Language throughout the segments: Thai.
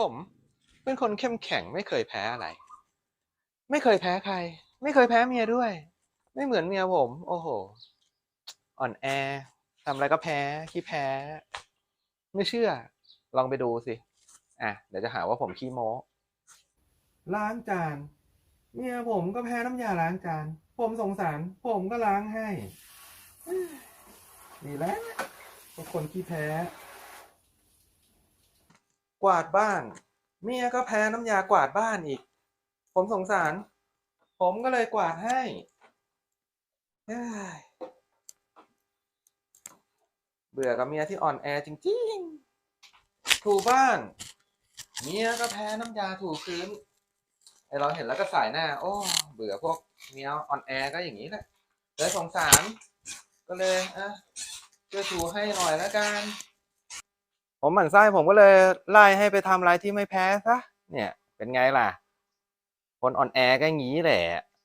ผมเป็นคนเข้มแข็งไม่เคยแพ้อะไร ไม่เคยแพ้ใคร ไม่เคยแพ้เมียด้วย ไม่เหมือนเมียผม โอ้โห อ่อนแอทำอะไรก็แพ้ขี้แพ้ ไม่เชื่อ ลองไปดูสิ อะ เดี๋ยวจะหาว่าผมขี้โม้ ล้างจาน เมียผมก็แพ้น้ำยาล้างจาน ผมสงสาร ผมก็ล้างให้นี่แหละทุกคนขี้แพ้ กวาดบ้าน เมียก็แพ้น้ำยากวาดบ้านอีก ผมสงสาร ผมก็เลยกวาดให้เบื่อกับเมียที่อ่อนแอจริงๆ ถูบ้าน เมียก็แพ้น้ำยาถูพื้นไอเราเห็นแล้วก็สายหน้า โอ้ เบื่อพวกเมียอ่อนแอก็อย่างนี้แหละเลยสงสาร ก็เลยอะช่วยถูให้หน่อยแล้วกัน ผมหมั่นไส้ผมก็เลยไล่ให้ไปทำอะไรที่ไม่แพ้ซะเนี่ย เป็นไงล่ะ คนอ่อนแอก็อย่างนี้แหละ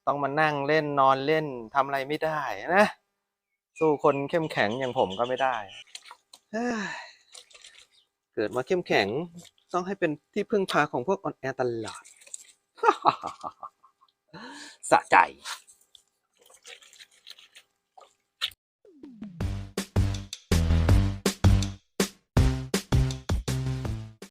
ต้องมานั่งเล่นนอนเล่นทำอะไรไม่ได้นะ สู้คนเข้มแข็งอย่างผมก็ไม่ได้เฮ้ยเกิดมาเข้มแข็งต้องให้เป็นที่พึ่งพาของพวกอ่อนแอตลอด สะใจ